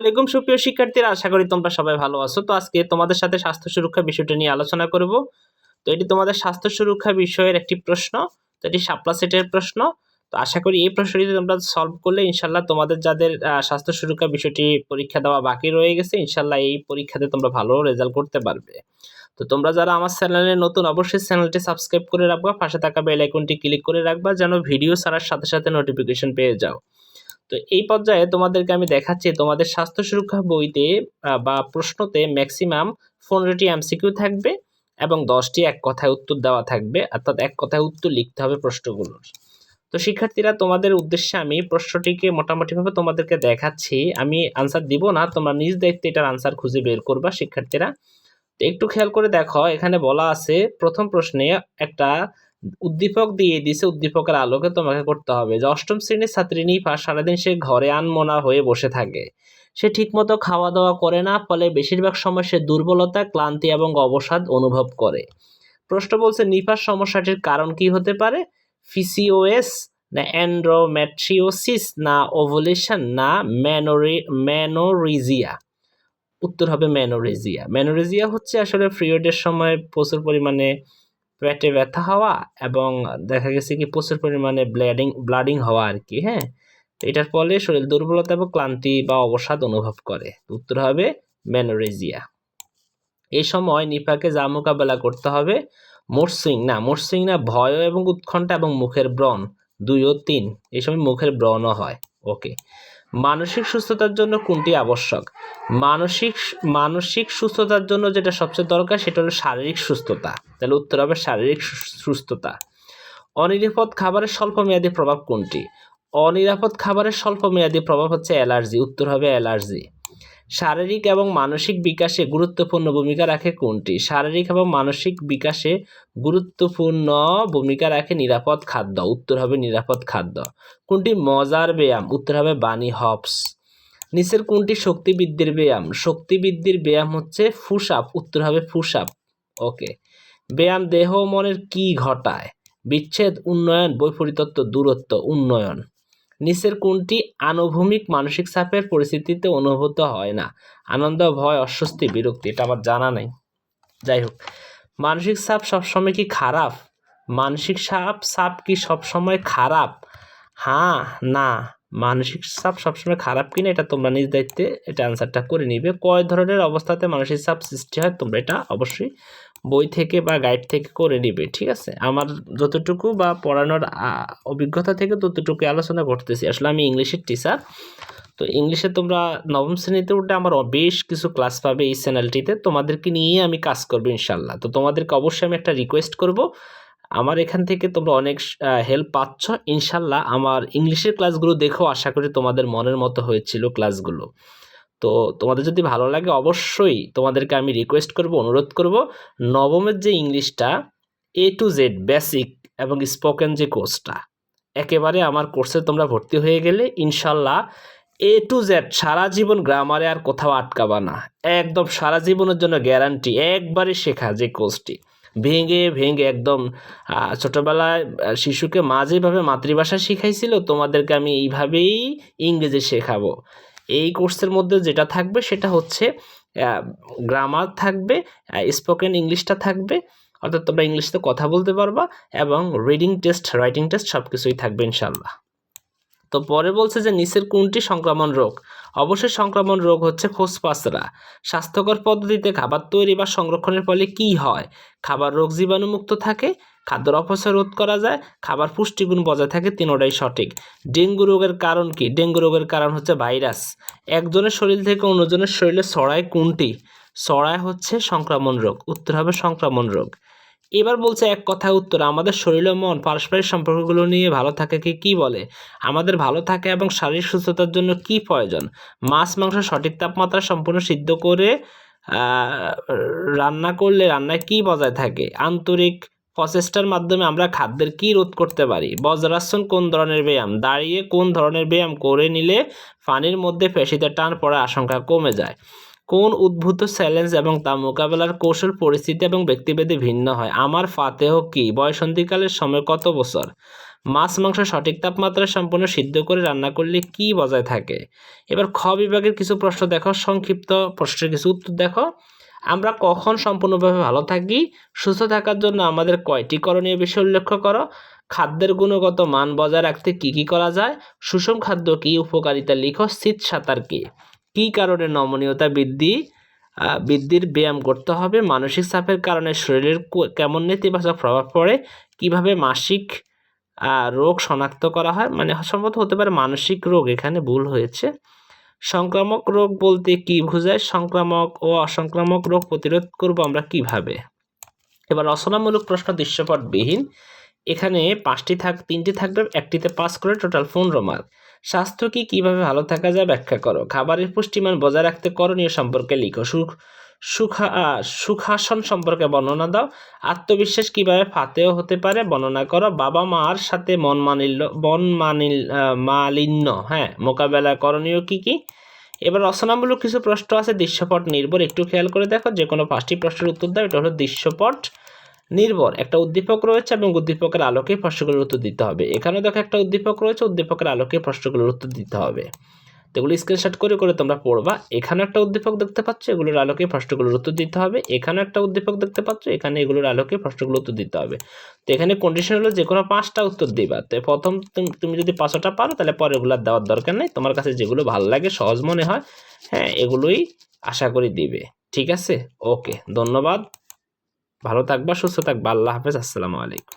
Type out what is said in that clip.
আলাইকুম সুপ্রিয় শিক্ষার্থীরা, আশা করি তোমরা সবাই ভালো আছো। তো আজকে তোমাদের সাথে স্বাস্থ্য সুরক্ষা বিষয়টা নিয়ে আলোচনা করব। তো এটি তোমাদের স্বাস্থ্য সুরক্ষা বিষয়ের একটি প্রশ্ন, তো এটি সাপলা সেটের প্রশ্ন। তো আশা করি এই প্রশ্নটি তোমরা সলভ করলে ইনশাল্লাহ তোমাদের যাদের স্বাস্থ্য সুরক্ষা বিষয়টি পরীক্ষা দেওয়া বাকি রয়ে গেছে ইনশাল্লাহ এই পরীক্ষাতে তোমরা ভালো রেজাল্ট করতে পারবে। তো তোমরা যারা আমার চ্যানেলে নতুন, অবশ্যই চ্যানেলটি সাবস্ক্রাইব করে রাখবা, পাশে থাকা বেল আইকনটি ক্লিক করে রাখবা, যেন ভিডিও ছাড়ার সাথে সাথে নোটিফিকেশন পেয়ে যাও। তো এই পর্যায়ে তোমাদেরকে আমি দেখাচ্ছি তোমাদের স্বাস্থ্য সুরক্ষা বইতে বা প্রশ্নতে ম্যাক্সিমাম পনেরোটি এমসিকিউ থাকবে এবং দশটি এক কথায় উত্তর দেওয়া থাকবে। অর্থাৎ এক কথায় উত্তর লিখতে হবে প্রশ্নগুলোর। তো শিক্ষার্থীরা, তোমাদের উদ্দেশ্যে আমি প্রশ্নটিকে মোটামুটিভাবে তোমাদেরকে দেখাচ্ছি। আমি আনসার দিব না, তোমরা নিজ দায়িত্বে এটার আনসার খুঁজে বের করবা শিক্ষার্থীরা। তো একটু খেয়াল করে দেখো, এখানে বলা আছে, প্রথম প্রশ্নে একটা উদ্দীপক দিয়ে দিছে, উদ্দীপকের আলোকে তোমাকে করতে হবে। যে অষ্টম শ্রেণির ছাত্রী নিফা সারাদিন সে ঘরে আনমনা হয়ে বসে থাকে। সে ঠিকমতো খাওয়া দাওয়া করে না, ফলে বেশিরভাগ সময় সে দুর্বলতা, ক্লান্তি এবং অবসাদ অনুভব করে। প্রশ্ন বলছে, নিফার সমস্যাটির কারণ কি হতে পারে? ফিসিওএস না অ্যান্ড্রোম্যাট্রিওসিস না ওভুলেশন না ম্যানোরি, ম্যানোরিজিয়া? উত্তর হবে ম্যানোরেজিয়া। ম্যানোরেজিয়া হচ্ছে আসলে পিরিয়ডের সময় প্রচুর পরিমাণে পেটে ব্যথা হওয়া এবং দেখা গেছে কি প্রচুর পরিমাণে ব্লাডিং ব্লাডিং হওয়া আর কি হ্যাঁ? এটার ফলে শরীর দুর্বলতা এবং ক্লান্তি বা অবসাদ অনুভব করে। উত্তর হবে ম্যানোরেজিয়া। এই সময় নিপাকে যা মোকাবেলা করতে হবে, মরসিং, না, মোরসিং না, ভয় এবং উৎকণ্ঠা এবং মুখের ব্রণ, দুই ও তিন, এই সময় মুখের ব্রণও হয়। ওকে। মানসিক সুস্থতার জন্য কোনটি আবশ্যক? মানসিক মানসিক সুস্থতার জন্য যেটা সবচেয়ে দরকার সেটা হলো শারীরিক সুস্থতা। তাহলে উত্তর হবে শারীরিক সুস্থতা। অনিরাপদ খাবারের স্বল্পমেয়াদী প্রভাব কোনটি? অনিরাপদ খাবারের স্বল্পমেয়াদী প্রভাব হচ্ছে অ্যালার্জি। উত্তর হবে অ্যালার্জি। শারীরিক এবং মানসিক বিকাশে গুরুত্বপূর্ণ ভূমিকা রাখে কোনটি? শারীরিক এবং মানসিক বিকাশে গুরুত্বপূর্ণ ভূমিকা রাখে নিরাপদ খাদ্য, উত্তর হবে নিরাপদ খাদ্য। কোনটি? মজার ব্যায়াম, উত্তর হবে বানি হপস নিচের কোনটি? শক্তি বৃদ্ধির ব্যায়াম। শক্তি বৃদ্ধির ব্যায়াম হচ্ছে ফুস আপ উত্তর হবে ফুস আপ ওকে। ব্যায়াম দেহ মনের কি ঘটায়? বিচ্ছেদ, উন্নয়ন, বৈপরীতত্ব, দূরত্ব, উন্নয়ন। নিচের কোনটি আনুভূমিক মানসিক চাপের পরিস্থিতিতে অনুভূত হয় না। আনন্দ, ভয়, অস্বস্তি, বিরক্তি, এটা আমার জানা নেই। যাই হোক, মানসিক চাপ সবসময় কি খারাপ? মানসিক চাপ চাপ কি সবসময় খারাপ? হ্যাঁ না। মানসিক চাপ সবসময় খারাপ কিনা এটা তোমরা নিজ দায়িত্বে এটা অ্যান্সারটা করে নিবে। কয় ধরনের অবস্থাতে মানসিক চাপ সৃষ্টি হয় তোমরা এটা অবশ্যই বই থেকে বা গাইড থেকে করে নিবে, ঠিক আছে? আমার যতটুকু বা পড়ানোর অভিজ্ঞতা থেকে ততটুকু আলোচনা করতেছি। আসলে আমি ইংলিশের টিচার তো ইংলিশে তোমরা নবম শ্রেণীতে উঠে আমার বেশ কিছু ক্লাস পাবে এই চ্যানেলটিতে তোমাদেরকে নিয়ে আমি কাজ করব ইনশাল্লাহ তো তোমাদেরকে অবশ্যই আমি একটা রিকোয়েস্ট করব, আমার এখান থেকে তোমরা অনেক হেল্প পাচ্ছ। ইনশাল্লাহ আমার ইংলিশের ক্লাসগুলো দেখেও আশা করি তোমাদের মনের মতো হয়েছিল ক্লাসগুলো তো তোমাদের যদি ভালো লাগে অবশ্যই তোমাদেরকে আমি রিকোয়েস্ট করব, অনুরোধ করব নবমের যে ইংলিশটা এ টু জেড বেসিক এবং স্পোকেন যে কোর্সটা একেবারে আমার কোর্সে তোমরা ভর্তি হয়ে গেলে ইনশাল্লাহ এ টু জেড সারা জীবন গ্রামারে আর কোথাও আটকাবা না। একদম সারা জীবনের জন্য গ্যারান্টি একবারে শেখা যে কোর্সটি ভেঙে ভেঙে একদম ছোটবেলায় শিশুকে মা যেভাবে মাতৃভাষা শিখাইছিল, তোমাদেরকে আমি এইভাবেই ইংরেজি শেখাবো। এই কোর্সের মধ্যে যেটা থাকবে সেটা হচ্ছে গ্রামার থাকবে স্পোকেন ইংলিশটা থাকবে, অর্থাৎ তোমরা ইংলিশে কথা বলতে পারবা এবং রিডিং টেস্ট রাইটিং টেস্ট সব কিছুই থাকবে ইনশাল্লাহ তো পরে বলছে যে নিচের কোনটি সংক্রমণ রোগ? অবশ্যই সংক্রমণ রোগ হচ্ছে খোসপাসরা স্বাস্থ্যকর পদ্ধতিতে খাবার তৈরি বা সংরক্ষণের ফলে কি হয়? খাবার রোগ জীবাণুমুক্ত থাকে খাদ্যের অপচয় রোধ করা যায়, খাবার পুষ্টিগুণ বজায় থাকে তিনোটাই সঠিক। ডেঙ্গু রোগের কারণ কি? ডেঙ্গু রোগের কারণ হচ্ছে ভাইরাস। একজনের শরীর থেকে অন্যজনের শরীরে ছড়ায় কোনটি? ছড়ায় হচ্ছে সংক্রমণ রোগ, উত্তর হবে সংক্রমণ রোগ। এবার বলছে এক কথায় উত্তর, আমাদের শরীর ও মন পারস্পরিক সম্পর্কগুলো নিয়ে ভালো থাকাকে কি বলে? আমাদের ভালো থাকে এবং শারীরিক সুস্থতার জন্য কি প্রয়োজন? মাছ, মাংস সঠিক তাপমাত্রা সম্পূর্ণ সিদ্ধ করে রান্না করলে রান্নায় কি বজায় থাকে? আন্তরিক প্রচেষ্টার মাধ্যমে আমরা খাদ্যের কি রোধ করতে পারি? বজ্রাসন কোন ধরনের ব্যায়াম? দাঁড়িয়ে কোন ধরনের ব্যায়াম করে নিলে পানির মধ্যে পেশিতে টান পড়ার আশঙ্কা কমে যায়? কোন উদ্ভূত চ্যালেঞ্জ এবং তা মোকাবেলার কৌশল, পরিস্থিতি এবং ব্যক্তিভেদে ভিন্ন হয়? আমার ফাতেহ কি? বয়সন্ধিকালের সময় কত বছর? মাছ, মাংস সঠিক তাপমাত্রায় সম্পূর্ণ সিদ্ধ করে রান্না করলে কি বজায় থাকে? এবার খ বিভাগের কিছু প্রশ্ন দেখো, সংক্ষিপ্ত প্রশ্নের কিছু উত্তর দেখো। আমরা কখন সম্পূর্ণভাবে ভালো থাকি? সুস্থ থাকার জন্য আমাদের কয়টি করণীয় বিষয় উল্লেখ করো? খাদ্যের গুণগত মান বজায় রাখতে কি কি করা যায়? সুষম খাদ্য কি? উপকারিতা লিখো। শীত সাঁতার কি? কী কারণে নমনীয়তা বৃদ্ধি? বৃদ্ধির ব্যায়াম করতে হবে। মানসিক চাপের কারণে শরীরের কেমন নেতিবাচক প্রভাব পড়ে? কীভাবে মাসিক রোগ শনাক্ত করা হয়? মানে সম্ভবত হতে পারে মানসিক রোগ এখানে ভুল হয়েছে। সংক্রামক রোগ বলতে কি বোঝায়? সংক্রামক ও অসংক্রামক রোগ প্রতিরোধ করব আমরা কীভাবে? এবার রচনামূলক প্রশ্ন দৃশ্যপটবিহীন। এখানে পাঁচটি থাক, তিনটি থাকবে, একটিতে পাস করে টোটাল পনেরো মার্ক। স্বাস্থ্য কি কীভাবে ভালো থাকা যায় ব্যাখ্যা করো। খাবারের পুষ্টিমান বজায় রাখতে করণীয় সম্পর্কে লিখো। সুখ সুখা সুখাসন সম্পর্কে বর্ণনা দাও। আত্মবিশ্বাস কীভাবে ফাতেও হতে পারে বর্ণনা করো। বাবা মার সাথে মন মানিল্য, মন মানিল মালিন্য হ্যাঁ মোকাবেলা করণীয় কি কি? এবার রচনামূলক কিছু প্রশ্ন আছে, দৃশ্যপট নির্ভর। একটু খেয়াল করে দেখো যে কোনো পাঁচটি প্রশ্নের উত্তর দাও, এটা হলো দৃশ্যপট নির্ভর। একটা উদ্দীপক রয়েছে এবং উদ্দীপকের আলোকে প্রশ্নগুলোর উত্তর দিতে হবে। এখানেও দেখো একটা উদ্দীপক রয়েছে, উদ্দীপকের আলোকে প্রশ্নগুলোর উত্তর দিতে হবে। তো এগুলো স্ক্রিনশট করে করে তোমরা পড়বা। এখানে একটা উদ্দীপক দেখতে পাচ্ছ, এগুলোর আলোকে প্রশ্নগুলোর উত্তর দিতে হবে। এখানে একটা উদ্দীপক দেখতে পাচ্ছ, এখানে এগুলোর আলোকে প্রশ্নগুলোর উত্তর দিতে হবে। তো এখানে কন্ডিশন হলো যে কোনো পাঁচটা উত্তর দিবা। তো প্রথম তুমি- যদি পাঁচটা পারো, তাহলে পরেরগুলো দেওয়ার দরকার নেই। তোমার কাছে যেগুলো ভালো লাগে, সহজ মনে হয় হ্যাঁ এগুলোই আশা করি দিবে। ঠিক আছে? ওকে ধন্যবাদ। ভালো থাকবা, সুস্থ থাকবা। আল্লাহ হাফেজ। আসসালামু আলাইকুম।